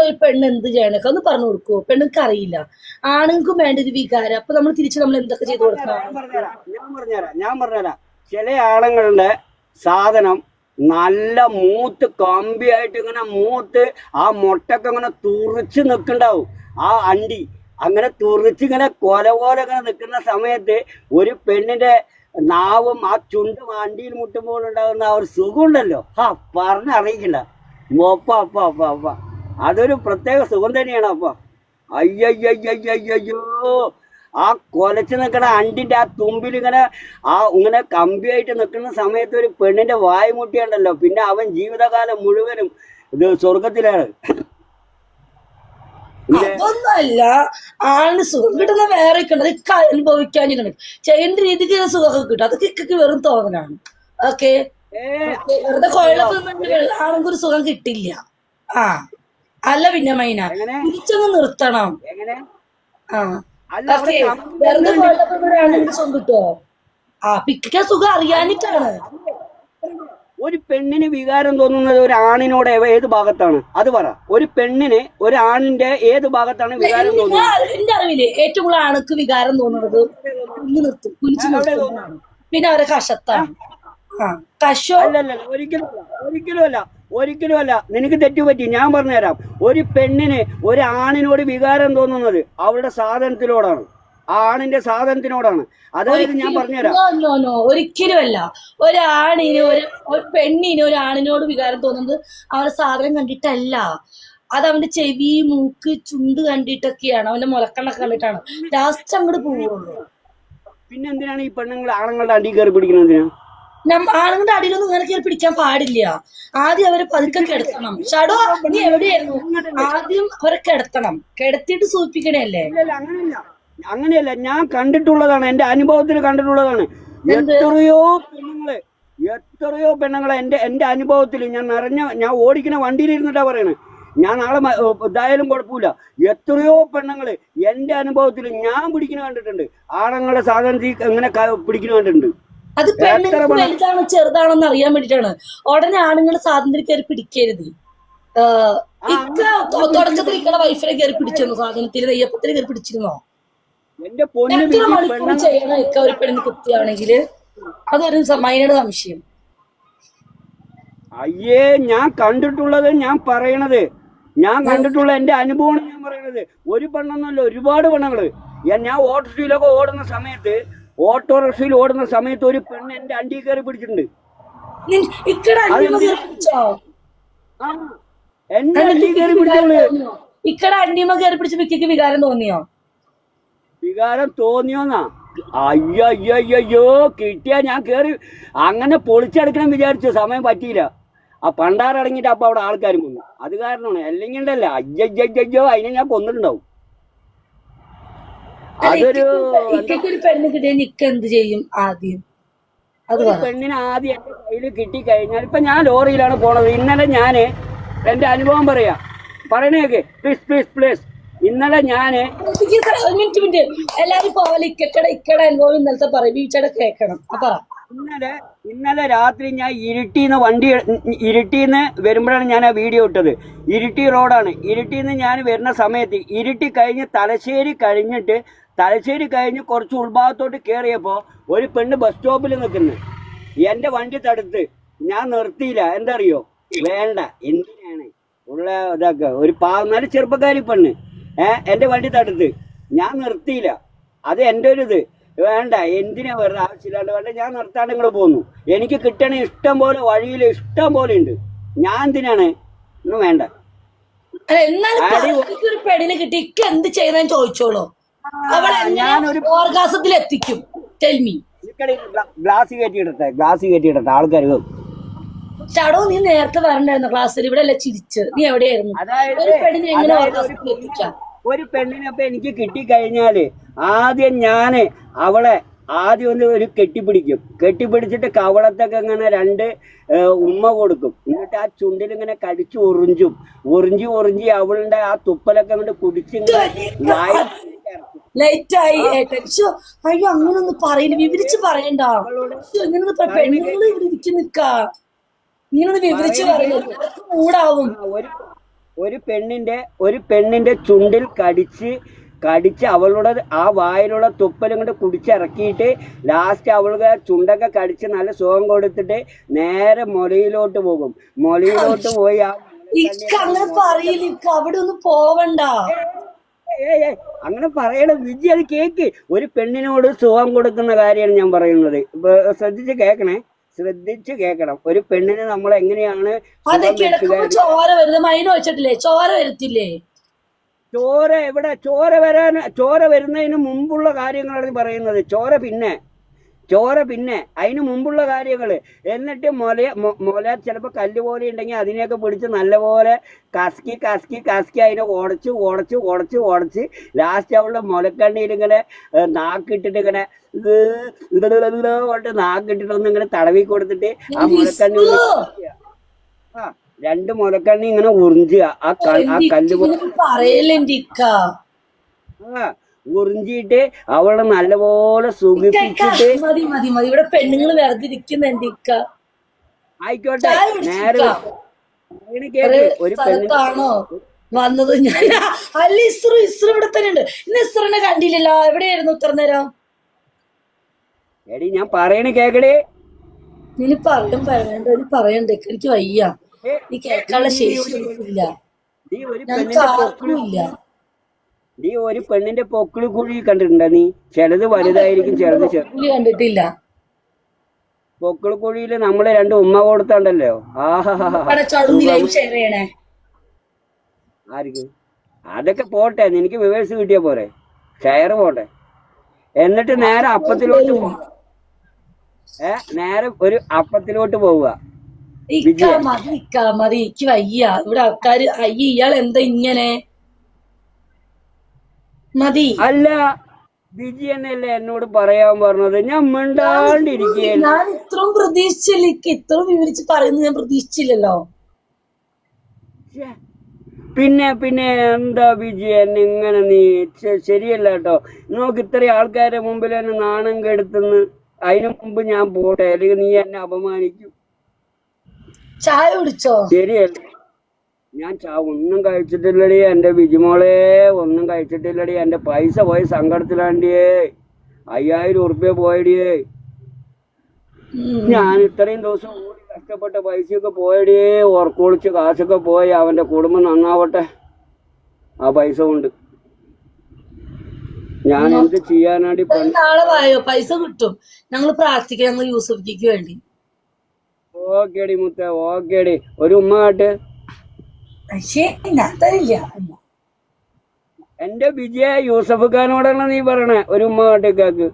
ഒരു പെണ്ണ് എന്ത് ചെയ്യണൊക്കെ ഒന്ന് പറഞ്ഞു കൊടുക്കുവോ? പെണ്ണുങ്ങൾക്ക് അറിയില്ല. ആണുങ്ങൾക്കും വേണ്ട ഒരു വികാരം. അപ്പൊ നമ്മൾ തിരിച്ച് നമ്മൾ എന്തൊക്കെ ചെയ്തു കൊടുക്കണം? ഞാൻ പറഞ്ഞുതരാം. ഞാൻ പറഞ്ഞുതരാം. ചില ആണുങ്ങളുടെ സാധനം നല്ല മൂത്ത് കമ്പിയായിട്ട് ഇങ്ങനെ മൂത്ത് ആ മുട്ടൊക്കെ ഇങ്ങനെ തുറിച്ച് നിൽക്കണ്ടാവും ആ അണ്ടി അങ്ങനെ തുറിച്ച് ഇങ്ങനെ കൊല പോലെ ഇങ്ങനെ നിൽക്കുന്ന സമയത്ത് ഒരു പെണ്ണിന്റെ നാവും ആ ചുണ്ടും അണ്ടിയിൽ മുട്ടുമ്പോൾ ഉണ്ടാകുന്ന ആ ഒരു സുഖമുണ്ടല്ലോ. ആ പറഞ്ഞറിയിക്കണ്ട. ഒപ്പ അപ്പ അപ്പ അപ്പ അതൊരു പ്രത്യേക സുഖം തന്നെയാണ് അപ്പ. അയ്യയ്യയ്യയ്യോ ആ കൊലച്ച് നിൽക്കണ അണ്ടിന്റെ ആ തുമ്പിൽ ഇങ്ങനെ ആ ഇങ്ങനെ കമ്പിയായിട്ട് നിൽക്കുന്ന സമയത്ത് ഒരു പെണ്ണിന്റെ വായ മുട്ടിയുണ്ടല്ലോ. പിന്നെ അവൻ ജീവിതകാലം മുഴുവനും ഇത് സ്വർഗത്തിലാണ് അതൊന്നല്ല ആണ് സുഖം കിട്ടുന്ന വേറെ കിട്ടുന്നത് ഇക്ക അനുഭവിക്കാനിരിക്കണം ചെയ്യേണ്ട രീതിക്ക് സുഖമൊക്കെ കിട്ടും. അതൊക്കെ ഇക്കൊക്കെ വെറും തോന്നലാണ്. ഓക്കെ? വെറുതെ കൊഴലൊക്കെ ആണെങ്കിൽ ഒരു സുഖം കിട്ടില്ല. ആ. അല്ല പിന്നെ മൈന. തിരിച്ചൊന്ന് നിർത്തണം. ആ. വെറുതെ കിട്ടുമോ ആ പിക്ക സുഖം അറിയാനിട്ടാണ് ഒരു പെണ്ണിന് വികാരം തോന്നുന്നത് ഒരു ആണിനോട് ഏത് ഭാഗത്താണ്? അത് പറ. ഒരു പെണ്ണിന് ഒരു ആണിന്റെ ഏത് ഭാഗത്താണ് വികാരം തോന്നുന്നത്? അറിവില്ലേ എന്റെ അറിവിൽ ഏറ്റവും കൂടുതൽ ആണുക്ക് വികാരം തോന്നുന്നത് കുഞ്ഞു നിർത്തും പിന്നെ അവരെ കഷത്താണ്. ആ കശോ അല്ലല്ല ഒരിക്കലും ഒരിക്കലും അല്ല. ഒരിക്കലും അല്ല. നിനക്ക് തെറ്റുപറ്റി ഞാൻ പറഞ്ഞുതരാം. ഒരു പെണ്ണിന് ഒരു ആണിനോട് വികാരം തോന്നുന്നത് അവളുടെ സാധനത്തിലോടാണ് ആണിന്റെ സാധനത്തിനോടാണ്. അതായത് ഞാൻ പറഞ്ഞുതരാം. നോ നോ നോ ഒരിക്കലും അല്ല ഒരാണിന് ഒരു ഒരു പെണ്ണിന് ഒരു ആണിനോട് വികാരം തോന്നുന്നത് അവരുടെ സാധനം കണ്ടിട്ടല്ല. അത് അവന്റെ ചെവി മൂക്ക് ചുണ്ട് കണ്ടിട്ടൊക്കെയാണ്. അവന്റെ മുലക്കണ്ണൊക്കെ കണ്ടിട്ടാണ്. ലാസ്റ്റ് അങ്ങോട്ട് പോവുള്ളൂ. പിന്നെന്തിനാണ് ഈ പെണ്ണുങ്ങൾ ആണുങ്ങളുടെ അടി കയറി പിടിക്കുന്നത് എന്തിനാ? ആണുങ്ങളുടെ അടിയിലൊന്നും ഇങ്ങനെ കയറി പിടിക്കാൻ പാടില്ല. ആദ്യം അവരെ പതുക്കെ കിടത്തണം. ഷടോ നീ എവിടെയായിരുന്നു? ആദ്യം അവരെ കിടത്തണം. കിടത്തിയിട്ട് സൂചിപ്പിക്കണല്ലേ അല്ലേ അങ്ങനെയല്ല. അങ്ങനെയല്ല ഞാൻ കണ്ടിട്ടുള്ളതാണ്. എന്റെ അനുഭവത്തിൽ കണ്ടിട്ടുള്ളതാണ്. എത്രയോ പെണ്ണുങ്ങളെ എത്രയോ പെണ്ണുങ്ങളെ എന്റെ എന്റെ അനുഭവത്തിൽ ഞാൻ നിറഞ്ഞ ഞാൻ ഓടിക്കുന്ന വണ്ടിയിൽ ഇരുന്നിട്ടാ പറയണേ. ഞാൻ നാളെ ഇതായാലും കുഴപ്പമില്ല. എത്രയോ പെണ്ണുങ്ങൾ എന്റെ അനുഭവത്തിൽ ഞാൻ പിടിക്കുന്ന കണ്ടിട്ടുണ്ട്. ആണുങ്ങളുടെ സാധനത്തിൽ ഇങ്ങനെ പിടിക്കുന്ന കണ്ടിട്ടുണ്ട്. അത് പെണ്ണിന്? വലുതാണോ ചെറുതാണോ എന്ന് അറിയാൻ വേണ്ടിട്ടാണ്. ഉടനെ ആണുങ്ങൾ സ്വാതന്ത്ര്യം കയറി പിടിക്കരുത്. ഇക്ക തുടക്കത്തിൽ ഇക്കടെ വൈഫിനെ കയറി പിടിച്ചിരുന്നു? സാധനത്തിൽ നെയ്യപ്പത്തിന് കയറി പിടിച്ചിരുന്നോ? എത്ര മണിക്കൂർ ചെയ്യണം ഇക്ക ഒരു പെണ്ണിന് കുത്തിയാണെങ്കിൽ അതൊരു മൈനയുടെ സംശയം. അയ്യേ ഞാൻ കണ്ടിട്ടുള്ളത് ഞാൻ പറയണത്. ഞാൻ കണ്ടിട്ടുള്ള എന്റെ അനുഭവമാണ് ഞാൻ പറയണത്. ഒരു പെണ്ണെന്നല്ല ഒരുപാട് പെണ്ണുങ്ങൾ. ഞാൻ- ഞാൻ ഓട്ടോറിക്ഷയിലൊക്കെ ഓടുന്ന സമയത്ത് ഓട്ടോറിക്ഷയിൽ ഓടുന്ന സമയത്ത് ഒരു പെണ്ണ് എന്റെ അണ്ടി കയറി പിടിച്ചിട്ടുണ്ട്. എന്റെ അണ്ടി കയറി പിടിച്ചോൾ. ഇക്കട അണ്ടിമ അന്യമ കയറി പിടിച്ച് മിക്കക്ക് വികാരം തോന്നിയോ? വികാരം തോന്നിയോന്നാ? അയ്യോ അയ്യോ അയ്യോ കിട്ടിയാ ഞാൻ കേറി അങ്ങനെ പൊളിച്ചെടുക്കണം വിചാരിച്ചു. സമയം പറ്റിയില്ല. ആ പണ്ടാറടങ്ങിയിട്ട് അപ്പൊ അവിടെ ആൾക്കാരും വന്നു. അത് കാരണമാണ്. അല്ലെങ്കിൽ ഉണ്ടല്ല. അയ്യോ അയ്യോ അതിനെ ഞാൻ കൊന്നിട്ടുണ്ടാവും. അതൊരു ഒരു പെണ്ണ് കിട്ടിയാൽ ഇക്ക എന്ത് ചെയ്യും ആദ്യം? അത് പെണ്ണിനെ ആദ്യം എന്റെ കയ്യിൽ കിട്ടി കഴിഞ്ഞാൽ ഇപ്പൊ ഞാൻ ലോറിയിലാണ് പോണത്. ഇന്നലെ ഞാൻ എന്റെ അനുഭവം പറയാ. പറയണേക്ക് പ്ലീസ് പ്ലീസ് പ്ലീസ് ഇന്നലെ ഞാൻ മിനിറ്റ് മിനിറ്റ്. എല്ലാരും പോലെ ഇക്കടെ ഇക്കടെ അനുഭവം ഇന്നലത്തെ പറയും ബീച്ചടെ കേൾക്കണം ആ പറ. ഇന്നലെ ഇന്നലെ രാത്രി ഞാൻ ഇരുട്ടിന്ന് വണ്ടി ഇരുട്ടിന്ന് വരുമ്പോഴാണ് ഞാൻ ആ വീഡിയോ ഇട്ടത്. ഇരുട്ടി റോഡാണ്. ഇരുട്ടിന്ന് ഞാൻ വരുന്ന സമയത്ത് ഇരുട്ടി കഴിഞ്ഞ് തലശ്ശേരി കഴിഞ്ഞിട്ട് തലശ്ശേരി കഴിഞ്ഞ് കുറച്ച് ഉൾഭാഗത്തോട്ട് കയറിയപ്പോൾ ഒരു പെണ്ണ് ബസ് സ്റ്റോപ്പിൽ നിൽക്കുന്നു. എന്റെ വണ്ടി തടുത്ത്. ഞാൻ നിർത്തിയില്ല. എന്താ അറിയോ വേണ്ട. എന്തിനാണ്? ഉള്ള ഇതൊക്കെ. ഒരു പാ നല്ല ചെറുപ്പക്കാരി പെണ്ണ്. ഏഹ് എന്റെ വണ്ടി തടുത്ത്. ഞാൻ നിർത്തിയില്ല. അത് എന്റെ ഒരു ഇത്. വേണ്ട എന്തിനാ വെറുതെ ആവശ്യമില്ലാണ്ട് വേണ്ട ഞാൻ നിർത്താണ്ട് ഇങ്ങോട്ട് പോന്നു. എനിക്ക് കിട്ടണ ഇഷ്ടം പോലെ വഴിയിൽ ഇഷ്ടം പോലെ ഉണ്ട്. ഞാൻ എന്തിനാണ്? ഒന്നും വേണ്ട. ഒരു പെണ്ണിനെ കിട്ടി. ഇക്ക എന്ത് ചോദിച്ചോളോ. അവളെ ഞാനൊരു- ഓർഗാസത്തിൽ എത്തിക്കും? ടെൽമി നിക്കടി, ഗ്ലാ- ഗ്ലാസ് കയറ്റിയിടട്ടെ ഗ്ലാസ് കയറ്റിയിടട്ടെ ആൾക്കാർ ചടോ നീ നേരത്തെ വരണ്ടായിരുന്നു ക്ലാസ്സിൽ ഇവിടെ അല്ല ചിരിച്ച് നീ എവിടെയായിരുന്നു? അതായത് ഒരു എങ്ങനെ ഓർഗാസത്തിൽ എത്തിക്കാം? ഒരു പെണ്ണിനൊപ്പം എനിക്ക് കിട്ടിക്കഴിഞ്ഞാൽ ആദ്യം ഞാൻ അവളെ ആദ്യം ഒന്ന് ഒരു കെട്ടിപ്പിടിക്കും. കെട്ടിപ്പിടിച്ചിട്ട് കവളത്തൊക്കെ ഇങ്ങനെ രണ്ട് ഉമ്മ കൊടുക്കും. എന്നിട്ട് ആ ചുണ്ടിൽ ഇങ്ങനെ കടിച്ചു ഉറിഞ്ചും ഉറിഞ്ചി ഉറിഞ്ചി അവളുടെ ആ തുപ്പലൊക്കെ അങ്ങോട്ട് കുടിച്ച് ലൈറ്റ് ആയി. അയ്യോ അങ്ങനൊന്നും പറയില്ല. വിവരിച്ച് പറയണ്ട. പറ- പെണ്ണുങ്ങൾ ഇവിടെ ഇരിക്കും നിക്കാ. ഇങ്ങനൊന്ന് വിവരിച്ച് പറയില്ല മൂടാവും. ഒരു പെണ്ണിന്റെ ഒരു പെണ്ണിന്റെ ചുണ്ടിൽ കടിച്ച് കടിച്ച് അവളുടെ ആ വായിലുള്ള തുപ്പലും കൊണ്ട് കുടിച്ചിറക്കിയിട്ട് ലാസ്റ്റ് അവൾക്ക് ചുണ്ടൊക്കെ കടിച്ച് നല്ല സുഖം കൊടുത്തിട്ട് നേരെ മൊലയിലോട്ട് പോകും. മൊലയിലോട്ട് പോയി ആ അങ്ങനെ പറയില്ല. ഇക്ക അവിടെ ഒന്നും പോവണ്ട. അങ്ങനെ പറയണ. വിജി അത് കേക്ക്. ഒരു പെണ്ണിനോട് സുഖം കൊടുക്കുന്ന കാര്യമാണ് ഞാൻ പറയുന്നത്. ഇപ്പൊ ശ്രദ്ധിച്ച് കേക്കണേ ശ്രദ്ധിച്ച് കേൾക്കണം. ഒരു പെണ്ണിനെ നമ്മൾ എങ്ങനെയാണ് ചോര വരുന്നത്? മൈന വെച്ചിട്ടില്ലേ? ചോര വരുത്തില്ലേ? ചോര എവിടെ? ചോര വരാൻ ചോര വരുന്നതിന് മുമ്പുള്ള കാര്യങ്ങളാണ് പറയുന്നത്. ചോര പിന്നെ ചോര പിന്നെ. അതിന് മുമ്പുള്ള കാര്യങ്ങൾ എന്നിട്ട് മുല മുല ചിലപ്പോൾ കല്ല് പോലെ ഉണ്ടെങ്കിൽ അതിനെയൊക്കെ പിടിച്ച് നല്ലപോലെ കസക്കി കസക്കി കസക്കി അതിനെ ഉടച്ച് ഉടച്ച് ഉടച്ച് ഉടച്ച് ലാസ്റ്റ് അവളുടെ മുലക്കണ്ണിയിൽ ഇങ്ങനെ നാക്കിട്ടിട്ട് ഇങ്ങനെ കൊണ്ട് നാക്കിട്ടിട്ട് ഒന്ന് ഇങ്ങനെ തടവി കൊടുത്തിട്ട് ആ മുലക്കണ്ണി ആ രണ്ട് മുലക്കണ്ണി ഇങ്ങനെ ഉറിഞ്ചുക. ആ കല്ല് പോലെ ആ ഉറിഞ്ചിയിട്ട് അവളെ നല്ലപോലെ സുഖിപ്പിച്ചിട്ട് മതി മതി മതി. ഇവിടെ പെണ്ണുങ്ങൾ വെറുതെ ഇരിക്കുന്ന ഇക്ക? ആയിക്കോട്ടെ നേരെ ഒരു സ്ഥലത്താണോ വന്നത്? ഞാൻ അല്ല ഇസ്രു ഇസ്രു ഇവിടെ തന്നെ ഉണ്ട്. ഇന്ന് ഇസ്രുവിനെ കണ്ടില്ലല്ലോ. എവിടെയായിരുന്നു ഇത്ര നേരം? എടി ഞാൻ പറയണ കേക്കടേ. ഇനി പറയും പറയണ്ട ഇനി പറയണ്ട? എനിക്ക് വയ്യ. നീ കേൾക്കാനുള്ള ശേഷി ഇല്ല ഞങ്ങൾക്ക് ആർക്കും ഇല്ല. നീ ഒരു പെണ്ണിന്റെ പൊക്കിളി കുഴി കണ്ടിട്ടുണ്ടോ നീ? ചിലത് വലുതായിരിക്കും ചിലത് കണ്ടിട്ടില്ല. പൊക്കിളി കുഴിയിൽ നമ്മൾ രണ്ട് ഉമ്മ കൊടുത്തണ്ടല്ലോ? ആരിക്കും ആർക്ക്? അതൊക്കെ പോട്ടെ നിനക്ക് വിവേഴ്സ് കിട്ടിയ പോരെ. ഷെയർ പോട്ടെ. എന്നിട്ട് നേരെ അപ്പത്തിലോട്ട് ഏ നേരെ ഒരു അപ്പത്തിലോട്ട് പോവുക. മതി മതി. എനിക്ക് വയ്യ. ഇവിടെ ആൾക്കാര് അയ്യ ഇയാൾ എന്താ ഇങ്ങനെ? മതി. അല്ല ബിജി എന്നല്ലേ എന്നോട് പറയാൻ പറഞ്ഞത്? ഞാൻ മിണ്ടാണ്ടിരിക്കുകയല്ല ഞാൻ ഇത്രയും പ്രതീക്ഷിച്ചില്ല. ഇത്രയും വിവരിച്ച് പറയുന്നത് ഞാൻ പ്രതീക്ഷിച്ചില്ലല്ലോ. പിന്നെ പിന്നെ എന്താ ബിജി? എന്നെ ഇങ്ങനെ നീ ശരിയല്ല കേട്ടോ. നോക്ക് ഇത്രയും ആൾക്കാരുടെ മുമ്പിൽ എന്നെ നാണം കെടുത്തുന്ന്. അതിനു മുമ്പ് ഞാൻ പോട്ടെ. അല്ലെങ്കിൽ നീ എന്നെ അപമാനിക്കും. ചായ കുടിച്ചോ? ശരിയല്ല. ഞാൻ ചാ ഒന്നും കഴിച്ചിട്ടില്ലടി എന്റെ ബിജിമോളെ ഒന്നും കഴിച്ചിട്ടില്ലടി. എന്റെ പൈസ പോയി സങ്കടത്തിലാണ്ടിയേ. അയ്യായിരം ഉറുപ്പ്യ പോയടിയേ. ഞാൻ ഇത്രയും ദിവസം ഓടി കഷ്ടപ്പെട്ട പൈസയൊക്കെ പോയടിയേ. ഉറക്കൊളിച്ച് കാശൊക്കെ പോയി. അവന്റെ കുടുംബം നന്നാവട്ടെ. ആ പൈസ കൊണ്ട്. ഞാൻ എന്ത് ചെയ്യാനാടി? പൈസ കിട്ടും. ഞങ്ങൾ പ്രാർത്ഥിക്കാം. ഞങ്ങൾ യൂസഫിക്ക് വേണ്ടി. ഓക്കേടി മുത്ത ഓക്കേടി. ഒരു ഉമ്മ കാട്ട്. എന്റെ വിജയ യൂസഫ് ഖാനോടാണ് നീ പറയണേ. ഒരു ഉമ്മ കാട്ടേക്കാക്ക്